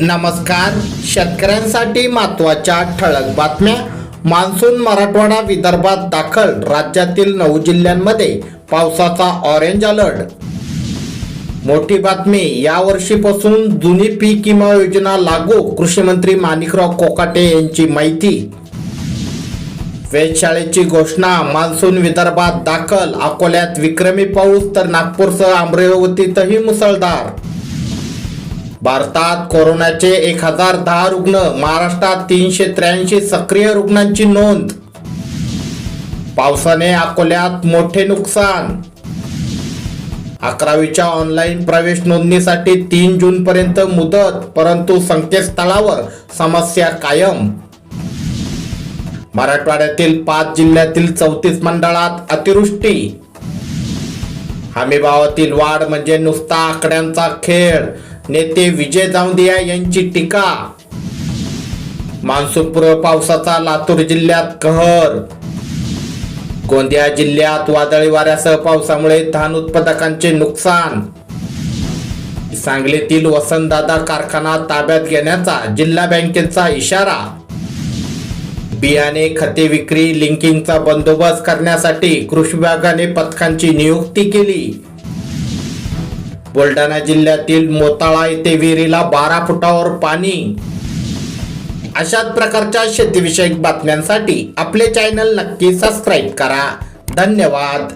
नमस्कार. शेतकऱ्यांसाठी महत्त्वाच्या ठळक बातम्या. मान्सून मराठवाडा विदर्भात दाखल. राज्यातील नऊ जिल्ह्यांमध्ये पावसाचा ऑरेंज अलर्ट मोठी बातमी यावर्षीपासून जुनी पीक विमा योजना लागू कृषीमंत्री माणिकराव कोकाटे यांची माहिती. वेधशाळेची घोषणा मान्सून विदर्भात दाखल. अकोल्यात विक्रमी पाऊस तर नागपूरसह अमरावतीतही मुसळधार. भारतात कोरोनाचे एक हजार दहा रुग्ण महाराष्ट्रात तीनशे त्र्याऐंशी सक्रिय रुग्णांची नोंद. पावसाने अकोल्यात मोठे नुकसान. अकरावीच्या ऑनलाईन प्रवेश नोंदणीसाठी तीन जून पर्यंत मुदत परंतु संकेतस्थळावर समस्या कायम. मराठवाड्यातील पाच जिल्ह्यातील चौतीस मंडळात अतिवृष्टी. हमीभावातील वाढ म्हणजे नुसता आकड्यांचा खेळ. नेते विजय जाऊंदिया यांची टीका. मान्सूनपूर्व पावसाचा लातूर जिल्ह्यात कहर. गोंदिया जिल्ह्यात वादळी वाऱ्यासह पावसामुळे धान उत्पादकांचे नुकसान. सांगलीतील वसंतदादा कारखाना ताब्यात घेण्याचा जिल्हा बँकेचा इशारा. बियाणे खते विक्री लिंकिंगचा बंदोबस्त करण्यासाठी कृषी विभागाने पथकांची नियुक्ती केली. बुलढाणा जिल्ह्यातील मोताळा येथे विहिरीला बारा फुटावर पाणी. अशाच प्रकारच्या शेतीविषयक बातम्यांसाठी आपले चॅनल नक्की सबस्क्राईब करा. धन्यवाद.